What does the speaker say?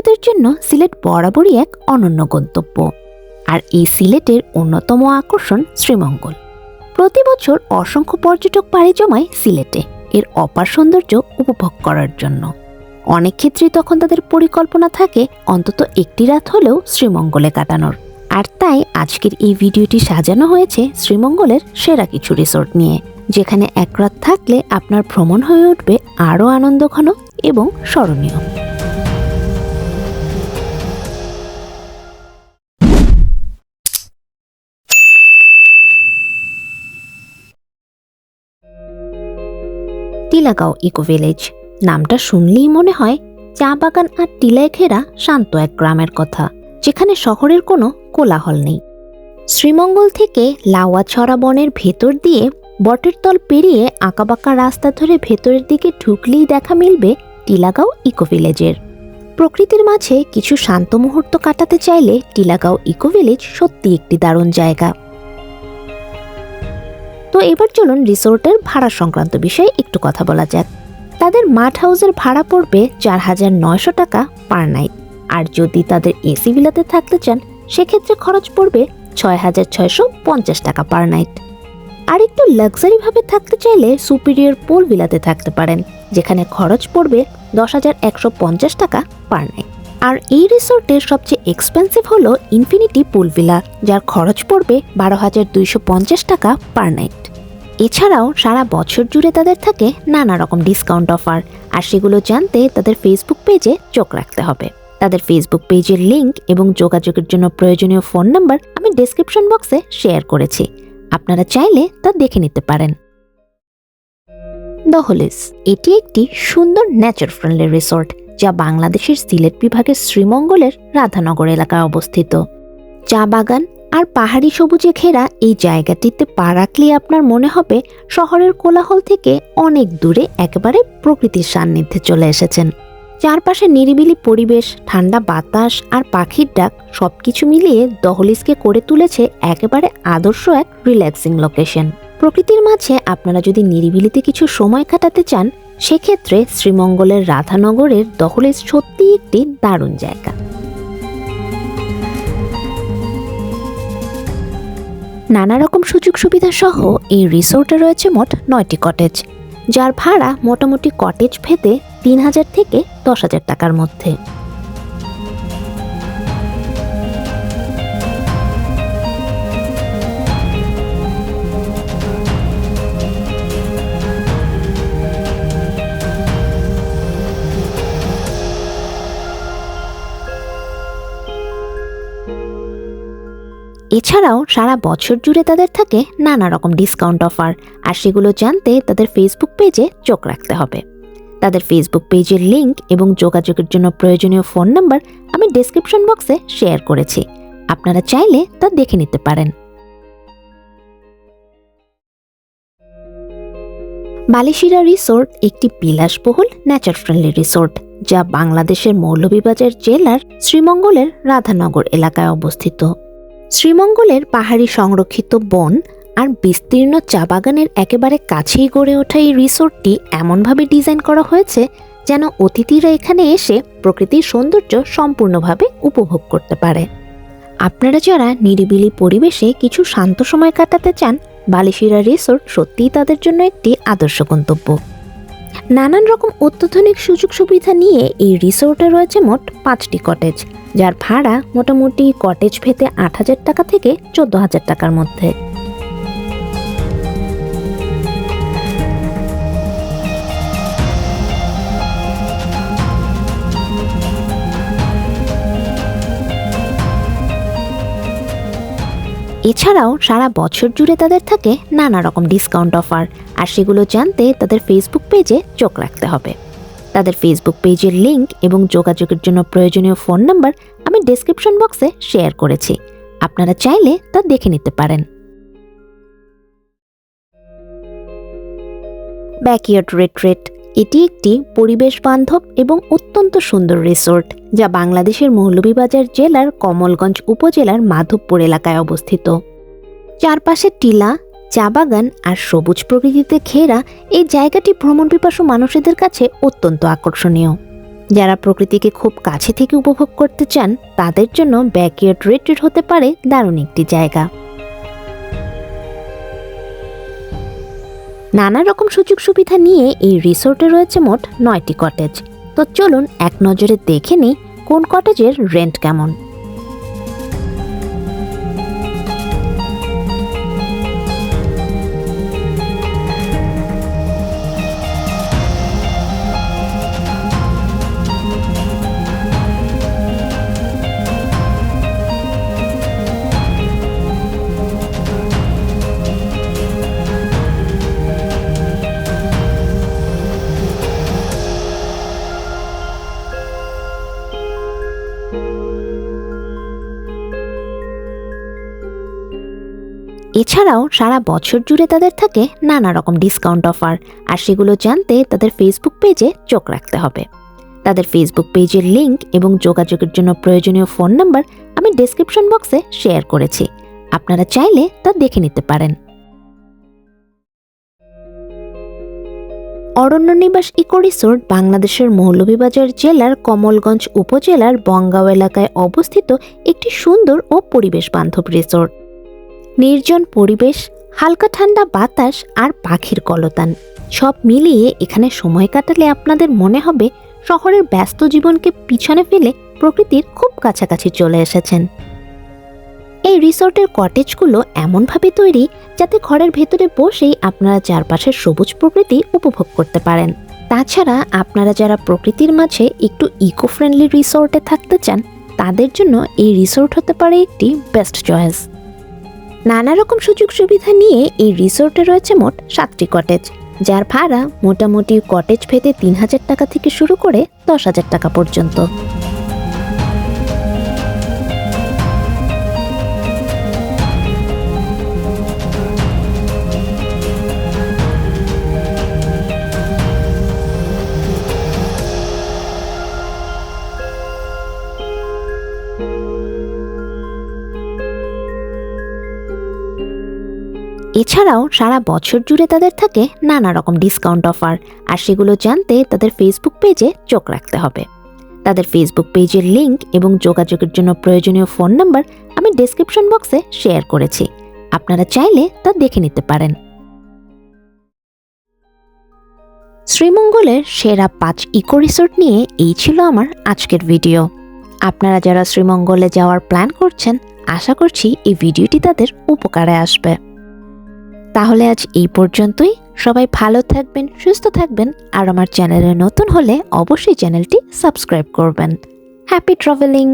ভালোবাসাদের জন্য সিলেট বরাবরই এক অনন্য গন্তব্য। আর এই সিলেটের অন্যতম আকর্ষণ শ্রীমঙ্গল। প্রতি বছর অসংখ্য পর্যটক পাড়ি জমায় সিলেটে। এর অপার সৌন্দর্য উপভোগ করার জন্য। অনেক ক্ষেত্রেই তখন তাদের পরিকল্পনা থাকে অন্তত একটি রাত হলেও শ্রীমঙ্গলে কাটানোর। আর তাই আজকের এই ভিডিওটি সাজানো হয়েছে শ্রীমঙ্গলের সেরা কিছু রিসোর্ট নিয়ে। যেখানে এক রাত থাকলে আপনার ভ্রমণ হয়ে উঠবে আরও আনন্দঘন এবং স্মরণীয়। Tilagaon eco village. নামটা শুনলেই মনে হয় চা বাগান আর টিলায় ঘেরা শান্ত এক গ্রামের কথা, যেখানে শহরের কোনো কোলাহল নেই। শ্রীমঙ্গল থেকে লাওয়াছড়া বনের ভেতর দিয়ে বটের তল পেরিয়ে আঁকাবাঁকা রাস্তা ধরে ভেতরের দিকে ঢুকলেই দেখা মিলবে টিলাগাঁও ইকো ভিলেজের। প্রকৃতির মাঝে কিছু শান্ত মুহূর্ত কাটাতে চাইলে টিলাগাঁও ইকো ভিলেজ সত্যি একটি দারুণ জায়গা। তো এবার চলুন রিসোর্টের ভাড়া সংক্রান্ত বিষয়ে একটু কথা বলা যাক। তাদের মাঠ হাউসের ভাড়া পড়বে চার হাজার নয়শো টাকা পার নাইট। আর যদি তাদের এসি বিলাতে থাকতে চান, সেক্ষেত্রে খরচ পড়বে ছয় হাজার ছয়শো পঞ্চাশ টাকা পার নাইট। আর একটু লাক্সারিভাবে থাকতে চাইলে সুপিরিয়র পুল ভিলাতে থাকতে পারেন, যেখানে খরচ পড়বে দশ হাজার একশো পঞ্চাশ টাকা পার নাইট। আর এই রিসোর্টের সবচেয়ে এক্সপেন্সিভ হলো ইনফিনিটি পুল ভিলা যার খরচ পড়বে বারো হাজার দুইশো পঞ্চাশ টাকা পার নাইট। এছাড়াও সারা বছর জুড়ে তাদের থাকে নানা রকম ডিসকাউন্ট অফার আর সেগুলো জানতে তাদের ফেসবুক পেজে চোখ রাখতে হবে। তাদের ফেসবুক পেজের লিংক এবং যোগাযোগের জন্য প্রয়োজনীয় ফোন নাম্বার আমি ডেসক্রিপশন বক্সে শেয়ার করেছি। আপনারা চাইলে তা দেখে নিতে পারেন। দহলিস এটি একটি সুন্দর নেচার ফ্রেন্ডলি রিসোর্ট যা বাংলাদেশের সিলেট বিভাগের শ্রীমঙ্গলের রাধানগর এলাকায় অবস্থিত। চা বাগান আর পাহাড়ি সবুজে ঘেরা এই জায়গাটিতে পা রাখলে আপনার মনে হবে শহরের কোলাহল থেকে অনেক দূরে একেবারে প্রকৃতির সান্নিধ্যে চলে এসেছেন। চারপাশে নিরিবিলি পরিবেশ, ঠান্ডা বাতাস আর পাখির ডাক সবকিছু মিলিয়ে দহলিসকে করে তুলেছে একেবারে আদর্শ এক রিল্যাক্সিং লোকেশন। প্রকৃতির মাঝে আপনারা যদি নিরিবিলিতে কিছু সময় কাটাতে চান, সেক্ষেত্রে শ্রীমঙ্গলের রাধানগরের দহলিস সত্যিই একটি দারুণ জায়গা। নানা রকম সুযোগ সুবিধা সহ এই রিসোর্টে রয়েছে মোট নয়টি কটেজ, যার ভাড়া মোটামুটি কটেজ ভেদে তিন হাজার থেকে দশ হাজার টাকার মধ্যে। এছাড়াও সারা বছর জুড়ে তাদের থাকে নানা রকম ডিসকাউন্ট অফার আর সেগুলো জানতে তাদের ফেসবুক পেজে চোখ রাখতে হবে। তাদের ফেসবুক পেজের লিংক এবং যোগাযোগের জন্য প্রয়োজনীয় ফোন নাম্বার আমি ডেসক্রিপশন বক্সে শেয়ার করেছি। আপনারা চাইলে তা দেখে নিতে পারেন। বালিশিরা রিসোর্ট একটি বিলাসবহুল ন্যাচার ফ্রেন্ডলি রিসোর্ট যা বাংলাদেশের মৌলভীবাজার জেলার শ্রীমঙ্গলের রাধানগর এলাকায় অবস্থিত। শ্রীমঙ্গলের পাহাড়ি সংরক্ষিত বন আর বিস্তীর্ণ চা বাগানের একেবারে কাছেই গড়ে ওঠা এই রিসোর্টটি এমনভাবে ডিজাইন করা হয়েছে যেন অতিথিরা এখানে এসে প্রকৃতির সৌন্দর্য সম্পূর্ণভাবে উপভোগ করতে পারে। আপনারা যারা নিরিবিলি পরিবেশে কিছু শান্ত সময় কাটাতে চান, বালিশিরা রিসোর্ট সত্যিই তাদের জন্য একটি আদর্শ গন্তব্য। নানান রকম অত্যাধুনিক সুযোগ সুবিধা নিয়ে এই রিসোর্টে রয়েছে মোট পাঁচটি কটেজ। যার ভাড়া মোটামুটি কটেজ ভেতে আট হাজার টাকা থেকে চোদ্দ হাজার টাকার মধ্যে। এছাড়াও সারা বছর জুড়ে তাদের থাকে নানা রকম ডিসকাউন্ট অফার আর সেগুলো জানতে তাদের ফেসবুক পেজে চোখ রাখতে হবে। তাদের ফেসবুক পেজের লিংক এবং যোগাযোগের জন্য প্রয়োজনীয় ফোন নাম্বার আমি ডেসক্রিপশন বক্সে শেয়ার করেছি। আপনারা চাইলে তা দেখে নিতে পারেন। ব্যাকইয়ার্ড রেট্রেট এটি একটি পরিবেশ বান্ধব এবং অত্যন্ত সুন্দর রিসোর্ট যা বাংলাদেশের মৌলভীবাজার জেলার কমলগঞ্জ উপজেলার মাধবপুর এলাকায় অবস্থিত। চারপাশে টিলা চা বাগান আর সবুজ প্রকৃতিতে ঘেরা এই জায়গাটি ভ্রমণ পিপাসু মানুষদের কাছে অত্যন্ত আকর্ষণীয়। যারা প্রকৃতিকে খুব কাছে থেকে উপভোগ করতে চান, তাদের জন্য ব্যাকইয়ার্ড রিট্রিট হতে পারে দারুণ একটি জায়গা। নানা রকম সুযোগ সুবিধা নিয়ে এই রিসোর্টে রয়েছে মোট নয়টি কটেজ। তো চলুন এক নজরে দেখে নিই কোন কটেজের রেন্ট কেমন। এছাড়াও সারা বছর জুড়ে তাদের থাকে নানা রকম ডিসকাউন্ট অফার আর সেগুলো জানতে তাদের ফেসবুক পেজে চোখ রাখতে হবে। তাদের ফেসবুক পেজের লিংক এবং যোগাযোগের জন্য প্রয়োজনীয় ফোন নাম্বার আমি ডেসক্রিপশন বক্সে শেয়ার করেছি। আপনারা চাইলে তা দেখে নিতে পারেন। অরণ্য নিবাস ইকো রিসোর্ট বাংলাদেশের মৌলভীবাজার জেলার কমলগঞ্জ উপজেলার বঙ্গাও এলাকায় অবস্থিত একটি সুন্দর ও পরিবেশ বান্ধব রিসোর্ট। নির্জন পরিবেশ, হালকা ঠান্ডা বাতাস আর পাখির কলতান। সব মিলিয়ে এখানে সময় কাটালে আপনাদের মনে হবে শহরের ব্যস্ত জীবনকে পিছনে ফেলে প্রকৃতির খুব কাছাকাছি চলে এসেছেন। এই রিসোর্টের কটেজগুলো এমনভাবে তৈরি যাতে ঘরের ভেতরে বসেই আপনারা চারপাশের সবুজ প্রকৃতি উপভোগ করতে পারেন। তাছাড়া আপনারা যারা প্রকৃতির মাঝে একটু ইকো ফ্রেন্ডলি রিসোর্টে থাকতে চান, তাদের জন্য এই রিসোর্ট হতে পারে একটি বেস্ট চয়েস নানা রকম সুযোগ সুবিধা নিয়ে এই রিসোর্টে রয়েছে মোট সাতটি কটেজ, যার ভাড়া মোটামুটি কটেজ ভেদে তিন হাজার টাকা থেকে শুরু করে দশ হাজার টাকা পর্যন্ত। এছাড়াও সারা বছর জুড়ে তাদের থাকে নানা রকম ডিসকাউন্ট অফার আর সেগুলো জানতে তাদের ফেসবুক পেজে চোখ রাখতে হবে। তাদের ফেসবুক পেজের লিংক এবং যোগাযোগের জন্য প্রয়োজনীয় ফোন নাম্বার আমি ডেসক্রিপশন বক্সে শেয়ার করেছি। আপনারা চাইলে তা দেখে নিতে পারেন। শ্রীমঙ্গলের সেরা পাঁচ ইকো রিসোর্ট নিয়ে এই ছিল আমার আজকের ভিডিও আপনারা যারা শ্রীমঙ্গলে যাওয়ার প্ল্যান করছেন, আশা করছি এই ভিডিওটি তাদের উপকারে আসবে। তাহলে আজ এই পর্যন্তই। সবাই ভালো থাকবেন, সুস্থ থাকবেন, আর আমার চ্যানেলে নতুন হলে অবশ্যই চ্যানেলটি সাবস্ক্রাইব করবেন। Happy travelling